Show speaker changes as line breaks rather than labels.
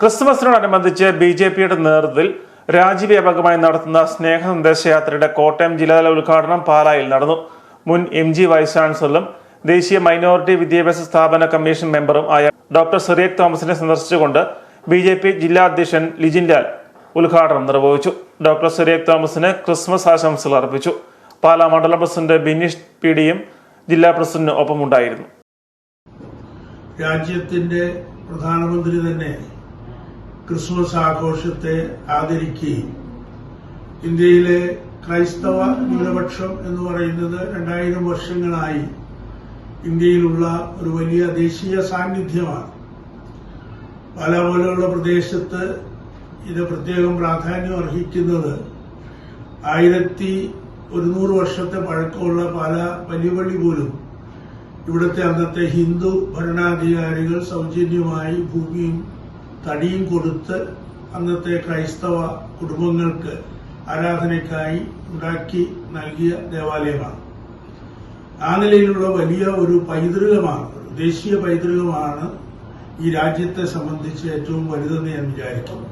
ക്രിസ്മസിനോടനുബന്ധിച്ച് B J പിയുടെ നേതൃത്വത്തിൽ രാജ്യവ്യാപകമായി നടത്തുന്ന സ്നേഹ സന്ദേശയാത്രയുടെ കോട്ടയം ജില്ലാതല ഉദ്ഘാടനം പാലായിൽ നടന്നു. മുൻ എം ജി വൈസ് ചാൻസലറും ദേശീയ മൈനോറിറ്റി വിദ്യാഭ്യാസ സ്ഥാപന കമ്മീഷൻ മെമ്പറും ആയ ഡോക്ടർ സിറിയക് തോമസിനെ സന്ദർശിച്ചുകൊണ്ട് ബി ജെ പി ജില്ലാ അധ്യക്ഷൻ ലിജിൻ ലാൽ ഉദ്ഘാടനം നിർവഹിച്ചു. ഡോക്ടർ സിറിയക് തോമസിന് ക്രിസ്മസ് ആശംസകൾ അർപ്പിച്ചു. പാലാ മണ്ഡലം പ്രസിഡന്റ് ബിനീഷ് പി ഡിയും ജില്ലാ പ്രസിഡന്റിന് ഒപ്പമുണ്ടായിരുന്നു.
രാജ്യത്തിന്റെ പ്രധാനമന്ത്രി തന്നെ ക്രിസ്മസ് ആഘോഷത്തെ ആദരിക്കുകയും ഇന്ത്യയിലെ ക്രൈസ്തവ ന്യൂനപക്ഷം എന്ന് പറയുന്നത് രണ്ടായിരം വർഷങ്ങളായി ഇന്ത്യയിലുള്ള ഒരു വലിയ ദേശീയ സാന്നിധ്യമാണ്. പല പോലെയുള്ള പ്രദേശത്ത് ഇത് പ്രത്യേകം പ്രാധാന്യം അർഹിക്കുന്നത് ആയിരത്തി ഒരുന്നൂറ് വർഷത്തെ പഴക്കമുള്ള പല വലിയ പള്ളി പോലും ഇവിടുത്തെ അന്നത്തെ ഹിന്ദു ഭരണാധികാരികൾ സൗജന്യമായി ഭൂമിയും തടിയും കൊടുത്ത് അന്നത്തെ ക്രൈസ്തവ കുടുംബങ്ങൾക്ക് ആരാധനയ്ക്കായി ഉണ്ടാക്കി നൽകിയ ദേവാലയമാണ്. ആ നിലയിലുള്ള വലിയ ഒരു പൈതൃകമാണ് ദേശീയ പൈതൃകമാണ് ഈ രാജ്യത്തെ സംബന്ധിച്ച് ഏറ്റവും വലുതെന്ന് ഞാൻ വിചാരിക്കുന്നു.